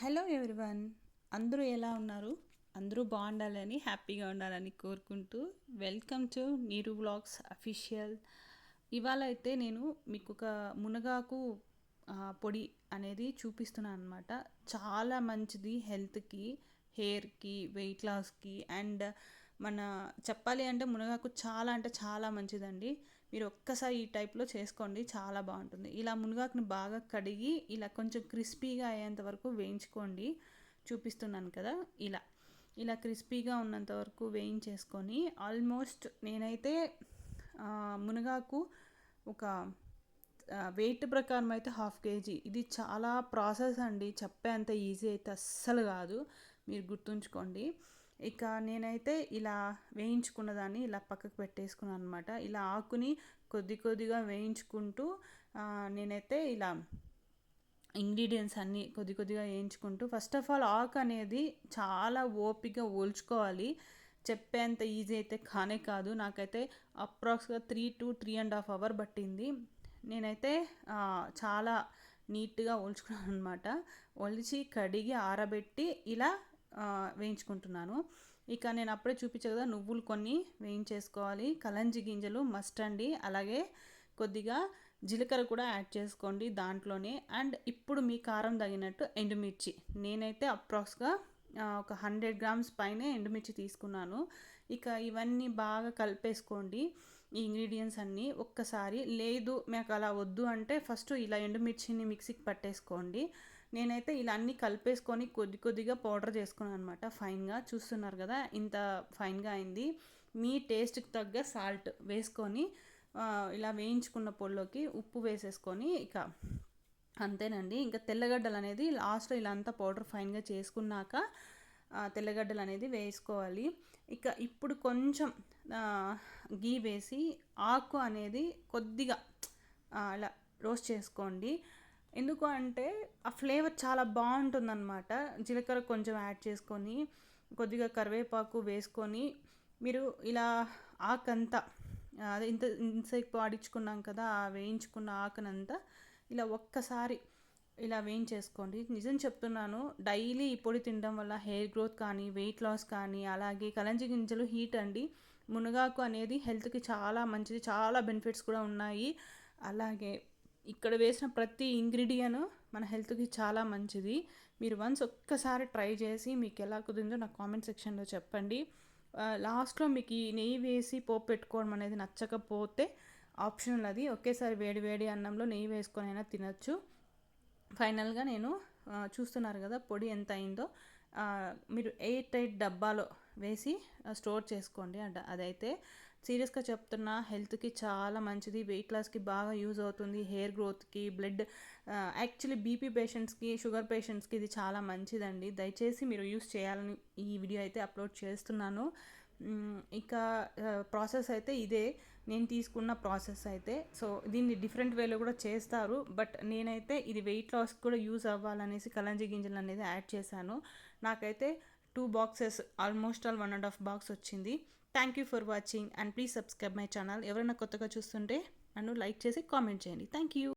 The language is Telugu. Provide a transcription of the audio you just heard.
Hello everyone. అందరూ ఎలా ఉన్నారు? అందరూ బాగుండాలని హ్యాపీగా ఉండాలని కోరుకుంటూ welcome to Neeru blogs official. ఇవాళ అయితే నేను మీకు ఒక మునగాకు పొడి అనేది చూపిస్తున్నాను అనమాట చాలా మంచిది హెల్త్కి హెయిర్కి వెయిట్ లాస్కి అండ్ మన చెప్పాలి అంటే మునగాకు చాలా అంటే చాలా మంచిదండి. మీరు ఒక్కసారి ఈ టైప్లో చేసుకోండి చాలా బాగుంటుంది. ఇలా మునగాకుని బాగా కడిగి ఇలా కొంచెం క్రిస్పీగా అయ్యేంత వరకు వేయించుకోండి. చూపిస్తున్నాను కదా ఇలా. ఇలా క్రిస్పీగా ఉన్నంత వరకు వేయించేసుకొని ఆల్మోస్ట్ నేనైతే మునగాకు ఒక వెయిట్ ప్రకారం అయితే హాఫ్ కేజీ. ఇది చాలా ప్రాసెస్ అండి చెప్పేంత ఈజీ అయితే అస్సలు కాదు. మీరు గుర్తుంచుకోండి. ఇక నేనైతే ఇలా వేయించుకున్న దాన్ని ఇలా పక్కకు పెట్టేసుకున్నాను అనమాట ఇలా ఆకుని కొద్ది కొద్దిగా వేయించుకుంటూ నేనైతే ఇలా ఇంగ్రీడియంట్స్ అన్నీ కొద్ది కొద్దిగా వేయించుకుంటూ ఫస్ట్ ఆఫ్ ఆల్ ఆకు అనేది చాలా ఓపిక ఓల్చుకోవాలి చెప్పేంత ఈజీ అయితే కానే కాదు. నాకైతే అప్రాక్స్గా three to three and half hour పట్టింది. నేనైతే చాలా నీట్గా ఒలుచుకున్నాను అనమాట ఒలిచి కడిగి ఆరబెట్టి ఇలా వేయించుకుంటున్నాను. ఇక నేను అప్పుడే చూపించా కదా నువ్వులు కొన్ని వేయించేసుకోవాలి. కలంజి గింజలు మస్ట్ అండి. అలాగే కొద్దిగా జీలకర్ర కూడా యాడ్ చేసుకోండి దాంట్లోనే. అండ్ ఇప్పుడు మీ కారం తగినట్టు ఎండుమిర్చి. నేనైతే అప్రాక్స్గా ఒక హండ్రెడ్ గ్రామ్స్ పైనే ఎండుమిర్చి తీసుకున్నాను. ఇక ఇవన్నీ బాగా కలిపేసుకోండి. ఈ ఇంగ్రీడియంట్స్ అన్నీ ఒక్కసారి లేదు మీకు అలా వద్దు అంటే ఫస్ట్ ఇలా ఎండుమిర్చిని మిక్సీకి పట్టేసుకోండి. నేనైతే ఇలా అన్నీ కలిపేసుకొని కొద్ది కొద్దిగా పౌడర్ చేసుకున్నాను అనమాట ఫైన్గా చూస్తున్నారు కదా ఇంత ఫైన్గా అయింది. మీ టేస్ట్కి తగ్గ సాల్ట్ వేసుకొని ఇలా వేయించుకున్న పొడిలోకి ఉప్పు వేసేసుకొని ఇక అంతేనండి. ఇంకా తెల్లగడ్డలు అనేది లాస్ట్లో ఇలా అంతా పౌడర్ ఫైన్గా చేసుకున్నాక తెల్లగడ్డలు అనేది వేసుకోవాలి. ఇక ఇప్పుడు కొంచెం గీ వేసి ఆకు అనేది కొద్దిగా అలా రోస్ట్ చేసుకోండి. ఎందుకు అంటే ఆ ఫ్లేవర్ చాలా బాగుంటుందన్నమాట. జీలకర్ర కొంచెం యాడ్ చేసుకొని కొద్దిగా కరివేపాకు వేసుకొని మీరు ఇలా ఆకంతా అదే ఇంత ఇంతసేపు ఆడించుకున్నాం కదా ఆ వేయించుకున్న ఆకనంతా ఇలా ఒక్కసారి ఇలా వేయించేసుకోండి. నిజం చెప్తున్నాను డైలీ ఈ పొడి తినడం వల్ల హెయిర్ గ్రోత్ కానీ వెయిట్ లాస్ కానీ అలాగే కలంజి గింజలు హీట్ అండి. మునగాకు అనేది హెల్త్కి చాలా మంచిది చాలా బెనిఫిట్స్ కూడా ఉన్నాయి. అలాగే ఇక్కడ వేసిన ప్రతి ఇంగ్రీడియంట్ మన హెల్త్కి చాలా మంచిది. మీరు వన్స్ ఒక్కసారి ట్రై చేసి మీకు ఎలా కుదిరిందో నాకు కామెంట్ సెక్షన్లో చెప్పండి. లాస్ట్లో మీకు ఈ నెయ్యి వేసి పోపు పెట్టుకోవడం అనేది నచ్చకపోతే ఆప్షనల్ అది. ఒకేసారి వేడి వేడి అన్నంలో నెయ్యి వేసుకొని అయినా తినచ్చు. ఫైనల్గా నేను చూస్తున్నారు కదా పొడి ఎంత అయిందో మీరు ఎయిట్ టైట్ డబ్బాలో వేసి స్టోర్ చేసుకోండి. అంట అదైతే సీరియస్గా చెప్తున్నా హెల్త్కి చాలా మంచిది. వెయిట్ లాస్కి బాగా యూజ్ అవుతుంది. హెయిర్ గ్రోత్కి బ్లడ్ యాక్చువల్లీ బీపీ పేషెంట్స్కి షుగర్ పేషెంట్స్కి ఇది చాలా మంచిదండి. దయచేసి మీరు యూస్ చేయాలని ఈ వీడియో అయితే అప్లోడ్ చేస్తున్నాను. ఇక ప్రాసెస్ అయితే ఇదే. నేను తీసుకున్న ప్రాసెస్ అయితే. సో దీన్ని డిఫరెంట్ వేలో కూడా చేస్తారు. బట్ నేనైతే ఇది వెయిట్ లాస్ కూడా యూజ్ అవ్వాలనేసి కలంజి గింజలు అనేది యాడ్ చేశాను. నాకైతే two boxes almost all one and half box వచ్చింది. Thank you for watching and please subscribe my channel. ఎవరైనా కొత్తగా చూస్తుంటే నన్ను లైక్ చేసి కామెంట్ చేయండి. Thank you.